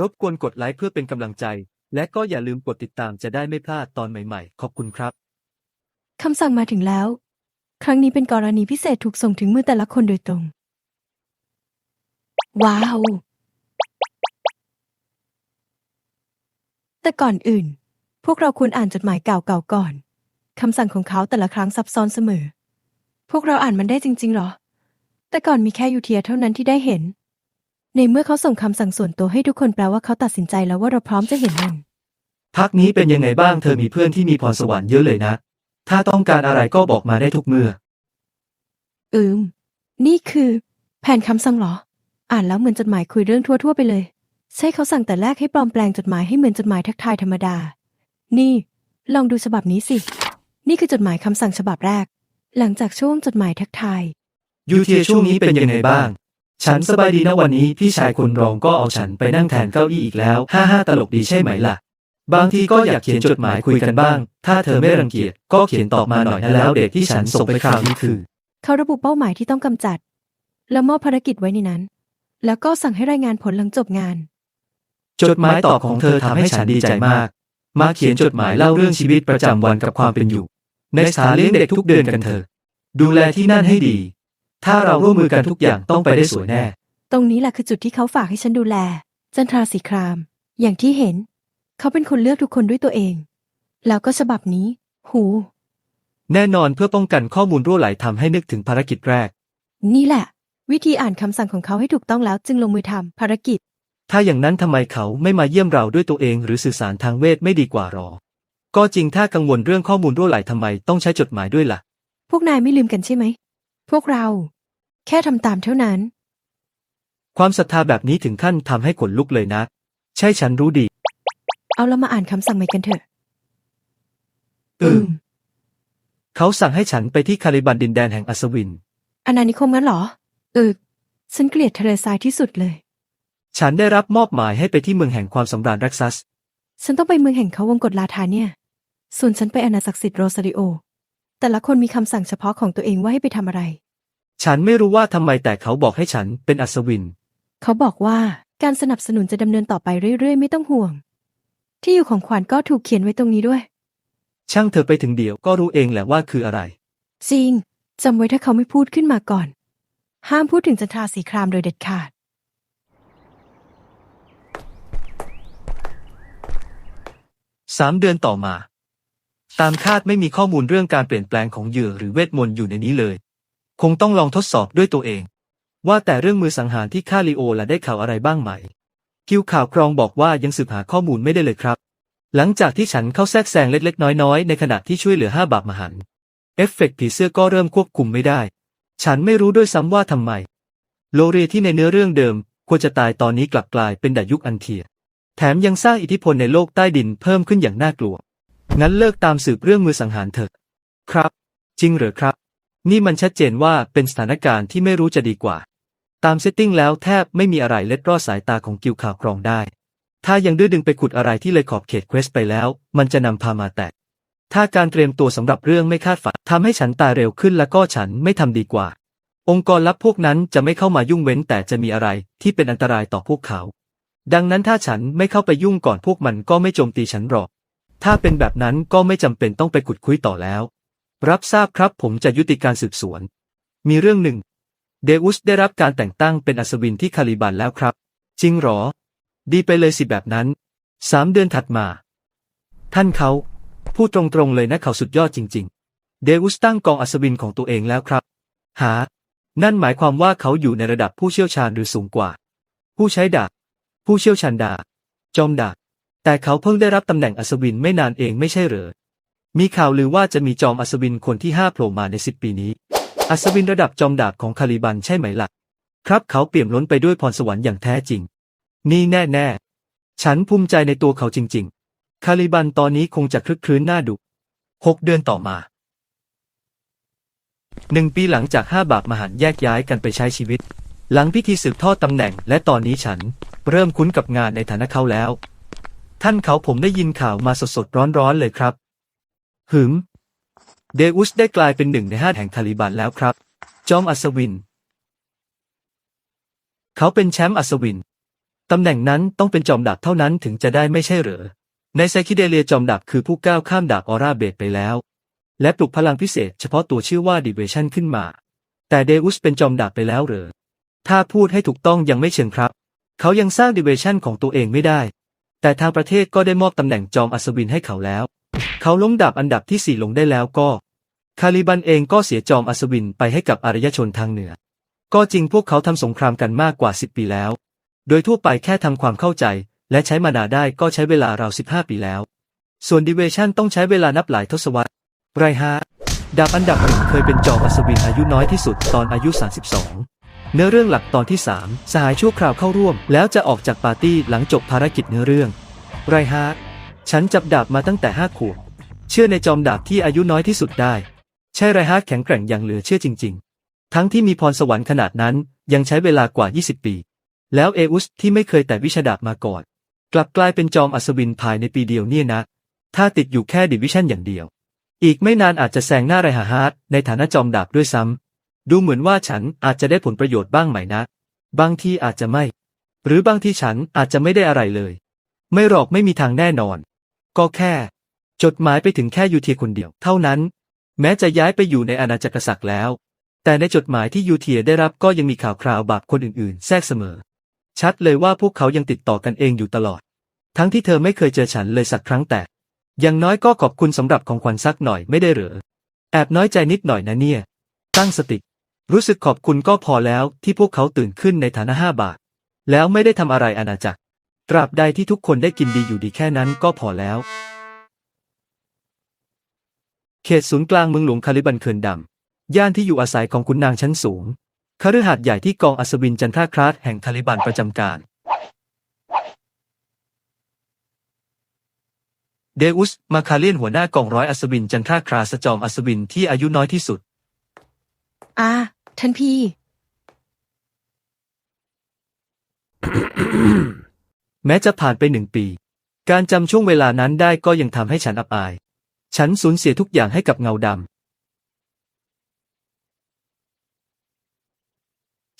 รบกวนกดไลค์เพื่อเป็นกำลังใจ และก็อย่าลืมกดติดตามจะได้ไม่พลาดตอนใหม่ๆ ขอบคุณครับ คำสั่งมาถึงแล้ว ครั้งนี้เป็นกรณีพิเศษถูกส่งถึงมือแต่ละคนโดยตรง ว้าว แต่ก่อนอื่น พวกเราควรอ่านจดหมายเก่าๆก่อน คำสั่งของเขาแต่ละครั้งซับซ้อนเสมอ พวกเราอ่านมันได้จริงๆหรอ แต่ก่อนมีแค่ยูเทียเท่านั้นที่ได้เห็น ในเมื่อเขาส่งคำสั่งส่วนตัวให้ทุกคนแปลว่าเขาตัดสินใจแล้วว่าเราพร้อมจะเห็นมัน พักนี้เป็นยังไงบ้างเธอมีเพื่อนที่มีพรสวรรค์เยอะเลยนะ ถ้าต้องการอะไรก็บอกมาได้ทุกเมื่อ อืม นี่คือ แผนคำสั่งเหรอ อ่านแล้วเหมือนจดหมายคุยเรื่องทั่วๆไปเลย ใช่เขาสั่งแต่แรกให้ปลอมแปลงจดหมายให้เหมือนจดหมายทักทายธรรมดา นี่ ลองดูฉบับนี้สิ นี่คือจดหมายคำสั่งฉบับแรก หลังจากช่วงจดหมายทักทาย ยูเทียช่วงนี้เป็นยังไงบ้าง ฉันสบายดีนะวันนี้พี่ชายคนรองก็เอาฉันไปนั่งแทนเก้าอี้อีกแล้วฮ่าฮ่าตลกดีใช่ไหมล่ะ บางทีก็อยากเขียนจดหมายคุยกันบ้าง ถ้าเธอไม่รังเกียจก็เขียนตอบมาหน่อยนะแล้วเด็กที่ฉันส่งไปคราวนี้คือ เขาระบุเป้าหมายที่ต้องกำจัด แล้วมอบภารกิจไว้ในนั้น แล้วก็สั่งให้รายงานผลหลังจบงาน จดหมายตอบของเธอทำให้ฉันดีใจมาก มาเขียนจดหมายเล่าเรื่องชีวิตประจำวันกับความเป็นอยู่ ในสถานเลี้ยงเด็กทุกเดือนกันเถอะดูแลที่นั่นให้ดี ถ้าเราร่วมมือกันทุกอย่างต้องไปได้สวยแน่ ตรงนี้แหละคือจุดที่เขาฝากให้ฉันดูแล จันทราสีคราม อย่างที่เห็น เขาเป็นคนเลือกทุกคนด้วยตัวเอง แล้วก็ฉบับนี้ หู แน่นอนเพื่อป้องกันข้อมูลรั่วไหลทำให้นึกถึงภารกิจแรก นี่แหละ วิธีอ่านคำสั่งของเขาให้ถูกต้องแล้วจึงลงมือทำภารกิจ ถ้าอย่างนั้นทำไมเขาไม่มาเยี่ยมเราด้วยตัวเองหรือสื่อสารทางเวทไม่ดีกว่าหรอ ก็จริงถ้ากังวลเรื่องข้อมูลรั่วไหลทำไมต้องใช้จดหมายด้วยล่ะ พวกนายไม่ลืมกันใช่ไหม พวกเรา แค่ทำตามเท่านั้น ความศรัทธาแบบนี้ถึงขั้นทำให้ขนลุกเลยนะ ใช่ฉันรู้ดี เอาเรามาอ่านคำสั่งใหม่กันเถอะ อืม เขาสั่งให้ฉันไปที่คาริบันดินแดนแห่งอัศวิน อาณานิคมงั้นเหรอ เออ ฉันเกลียดทะเลทรายที่สุดเลย ฉันได้รับมอบหมายให้ไปที่เมืองแห่งความสำราญรักซัส ฉันต้องไปเมืองแห่งเขาวงกฏลาธาเนี่ย ส่วนฉันไปอาณาศักดิ์สิทธิ์โรซาริโอ แต่ละคนมีคำสั่งเฉพาะของตัวเองว่าให้ไปทำอะไร ฉันไม่รู้ว่าทำไมแต่เขาบอกให้ฉันเป็นอัศวิน เขาบอกว่าการสนับสนุนจะดำเนินต่อไปเรื่อยๆ ไม่ต้องห่วง ที่อยู่ของขวัญก็ถูกเขียนไว้ตรงนี้ด้วย ช่างเธอไปถึงเดียวก็รู้เองแหละว่าคืออะไร จริงจำไว้ถ้าเขาไม่พูดขึ้นมาก่อน ห้ามพูดถึงจันทราสีครามโดยเด็ดขาด สามเดือนต่อมา ตามคาดไม่มีข้อมูลเรื่องการเปลี่ยนแปลงของเหยื่อหรือเวทมนต์อยู่ในนี้เลยค งต้องลองทดสอบด้วยตัวเอง ว่าแต่เรื่องมือสังหารที่ฆ่าลีโอละได้ข่าวอะไรบ้างไหม คิวข่าวกรองบอกว่ายังสืบหาข้อมูลไม่ได้เลยครับ หลังจากที่ฉันเข้าแทรกแซงเล็กๆ น้อยๆ ในขณะที่ช่วยเหลือห้าบาปมหันเอฟเฟกต์ผีเสื้อก็เริ่มควบคุมไม่ได้ ฉันไม่รู้ด้วยซ้ำว่าทำไม โลเรียที่ในเนื้อเรื่องเดิม ควรจะตายตอนนี้กลับกลายเป็นดายุคอันเทีย แถมยังสร้างอิทธิพลในโลกใต้ดินเพิ่มขึ้นอย่างน่ากลัว งั้นเลิกตามสืบเรื่องมือสังหารเถอะ ครับ จริงเหรอครับ นี่มันชัดเจนว่าเป็นสถานการณ์ที่ไม่รู้จะดีกว่า ตามเซตติ้งแล้วแทบไม่มีอะไรเล็ดรอดสายตาของกิวข่าวกรองได้ ถ้ายังดื้อดึงไปขุดอะไรที่เลยขอบเขตเควสไปแล้ว มันจะนำพามาแตก ถ้าการเตรียมตัวสำหรับเรื่องไม่คาดฝันทำให้ฉันตายเร็วขึ้นแล้วก็ฉันไม่ทำดีกว่า องค์กรลับพวกนั้นจะไม่เข้ามายุ่งเว้นแต่จะมีอะไรที่เป็นอันตรายต่อพวกเขา ดังนั้นถ้าฉันไม่เข้าไปยุ่งก่อนพวกมันก็ไม่โจมตีฉันหรอก ถ้าเป็นแบบนั้นก็ไม่จำเป็นต้องไปขุดคุยต่อแล้ว รับทราบครับผมจะยุติการสืบสวน มีเรื่องหนึ่ง เดอุสได้รับการแต่งตั้งเป็นอัศวินที่คาลิบันแล้วครับ จริงหรอ ดีไปเลยสิแบบนั้น สามเดือนถัดมา ท่านเขาพูดตรงๆเลยนะเขาสุดยอดจริง ๆ เดอุสตั้งกองอัศวินของตัวเองแล้วครับ หา นั่นหมายความว่าเขาอยู่ในระดับผู้เชี่ยวชาญหรือสูงกว่า ผู้ใช้ดาบผู้เชี่ยวชาญดาบจอมดาบแต่เขาเพิ่งได้รับตำแหน่งอัศวินไม่นานเองไม่ใช่เหรอ มีข่าวลือว่าจะมีจอมอัศวินคนที่ห้าโผล่มาในสิบปีนี้ อัศวินระดับจอมดาบของคาลิบันใช่ไหมล่ะ ครับเขาเปี่ยมล้นไปด้วยพรสวรรค์อย่างแท้จริง นี่แน่แน่ฉันภูมิใจในตัวเขาจริง ๆ คาลิบันตอนนี้คงจะคลึกครื้นน่าดุหกเดือนต่อมาหนึ่งปีหลังจากห้าบาปมหันแยกย้ายกันไปใช้ชีวิต หลังพิธีสืบทอดตำแหน่ง และตอนนี้ฉันเริ่มคุ้นกับงานในฐานะเขาแล้ว ท่านเขาผมได้ยินข่าวมาสดๆร้อนๆเลยครับ หืมเดอุสได้กลายเป็นหนึ่งในห้าแห่งทาลิบันแล้วครับ จอมอัศวิน เขาเป็นแชมป์อัศวิน ตำแหน่งนั้นต้องเป็นจอมดาบเท่านั้นถึงจะได้ไม่ใช่เหรอ ในไซคิเดเลียจอมดาบคือผู้ก้าวข้ามดาบออร่าเบดไปแล้ว และปลุกพลังพิเศษเฉพาะตัวชื่อว่าดิเวชันขึ้นมา แต่เดอุสเป็นจอมดาบไปแล้วเหรอ ถ้าพูดให้ถูกต้องยังไม่เชิงครับ เขายังสร้างดิเวชันของตัวเองไม่ได้ แต่ทางประเทศก็ได้มอบตำแหน่งจอมอัศวินให้เขาแล้ว เขาล้มดาบอันดับที่สี่ลงได้แล้วก็ คาลิบันเองก็เสียจอมอัศวินไปให้กับอารยชนทางเหนือ ก็จริงพวกเขาทำสงครามกันมากกว่า 10 ปีแล้ว โดยทั่วไปแค่ทำความเข้าใจ และใช้มานาได้ก็ใช้เวลาราว 15 ปีแล้ว ส่วนดิเวชันต้องใช้เวลานับหลายทศวรรษ ไรฮะดาบอันดับหนึ่งเคยเป็นจอมอัศวินอายุน้อยที่สุดตอนอายุ 32 เนื้อเรื่องหลักตอนที่ 3 สหายชั่วคราวเข้าร่วม แล้วจะออกจากปาร์ตี้หลังจบภารกิจเนื้อเรื่อง ไรฮะ ฉันจับดาบมาตั้งแต่ห้าขวบ เชื่อในจอมดาบที่อายุน้อยที่สุดได้ ใช่ไรฮะแข็งแกร่งอย่างเหลือเชื่อจริง ๆ ทั้งที่มีพรสวรรค์ขนาดนั้นยังใช้เวลากว่า 20 ปี แล้วเออุสที่ไม่เคยแต่วิชาดาบมาก่อน กลับกลายเป็นจอมอัศวินภายในปีเดียวเนี่ยนะ ถ้าติดอยู่แค่ดิวิชั่นอย่างเดียว อีกไม่นานอาจจะแซงหน้าไรฮาฮาร์ดในฐานะจอมดาบด้วยซ้ำดูเหมือนว่าฉันอาจจะได้ผลประโยชน์บ้างไหมนะ บางทีอาจจะไม่ หรือบางทีฉันอาจจะไม่ได้อะไรเลย ไม่หรอกไม่มีทางแน่นอน ก็แค่ จดหมายไปถึงแค่ยูเทียคนเดียว เท่านั้น แม้จะย้ายไปอยู่ในอาณาจักรศักดิ์แล้ว แต่ในจดหมายที่ยูเทียได้รับก็ยังมีข่าวคราวบาปคนอื่นๆ แทรกเสมอ ชัดเลยว่าพวกเขายังติดต่อกันเองอยู่ตลอด ทั้งที่เธอไม่เคยเจอฉันเลยสักครั้งแต่ อย่างน้อยก็ขอบคุณสำหรับของขวัญสักหน่อยไม่ได้เหรอ แอบน้อยใจนิดหน่อยนะเนี่ย ตั้งสติ รู้สึกขอบคุณก็พอแล้วที่พวกเขาตื่นขึ้นในฐานะห้าบาท แล้วไม่ได้ทำอะไรอาณาจักร ตราบใดที่ทุกคนได้กินดีอยู่ดีแค่นั้นก็พอแล้ว เขตศูนย์กลางเมืองหลวงคาลิบันเคินดำ ย่านที่อยู่อาศัยของขุนนางชั้นสูงคฤหาสน์ใหญ่ที่กองอัศวินจันทราคราสแห่งคาลิบันประจำการ เดอุส มาคาเลียนหัวหน้ากองร้อยอัศวินจันทราคราสจอมอัศวินที่อายุน้อยที่สุด อ่า ท่านพี่ แม้จะผ่านไปหนึ่งปี การจำช่วงเวลานั้นได้ก็ยังทำให้ฉันอับอาย ฉันสูญเสียทุกอย่างให้กับเงาดำ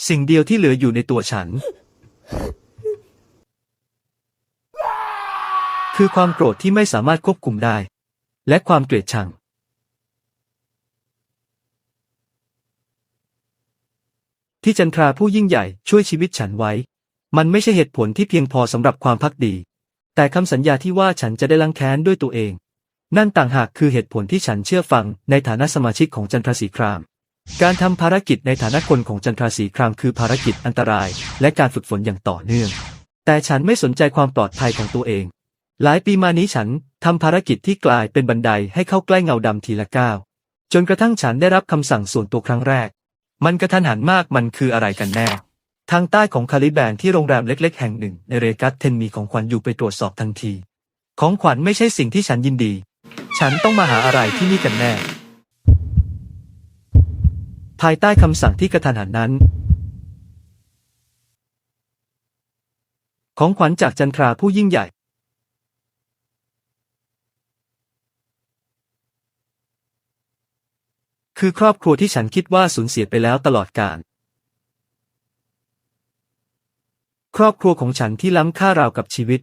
สิ่งเดียวที่เหลืออยู่ในตัวฉัน คือความโกรธที่ไม่สามารถควบคุมได้ และความเกลียดชัง ที่จันทราผู้ยิ่งใหญ่ช่วยชีวิตฉันไว้ มันไม่ใช่เหตุผลที่เพียงพอสำหรับความพักดี แต่คำสัญญาที่ว่าฉันจะได้ล้างแค้นด้วยตัวเอง นั่นต่างหากคือเหตุผลที่ฉันเชื่อฟังในฐานะสมาชิกของจันทราสีคราม การทำภารกิจในฐานะคนของจันทราสีครามคือภารกิจอันตราย และการฝึกฝนอย่างต่อเนื่อง แต่ฉันไม่สนใจความปลอดภัยของตัวเอง หลายปีมานี้ฉันทำภารกิจที่กลายเป็นบันไดให้เข้าใกล้เงาดำทีละก้าวจนกระทั่งฉันได้รับคำสั่งส่วนตัวครั้งแรก มันกระทันหันมากมันคืออะไรกันแน่ ทางใต้ของคาลิแบนที่โรงแรมเล็กๆ แห่งหนึ่งในเรกัสเทนมีของขวัญอยู่ไปตรวจสอบทันที ของขวัญไม่ใช่สิ่งที่ฉันยินดี ฉันต้องมาหาอะไรที่นี่กันแน่ ภายใต้คำสั่งที่กระทันหันนั้น ของขวัญจากจันทราผู้ยิ่งใหญ่ คือครอบครัวที่ฉันคิดว่าสูญเสียไปแล้วตลอดกาล ครอบครัวของฉันที่ล้ำค่าราวกับชีวิต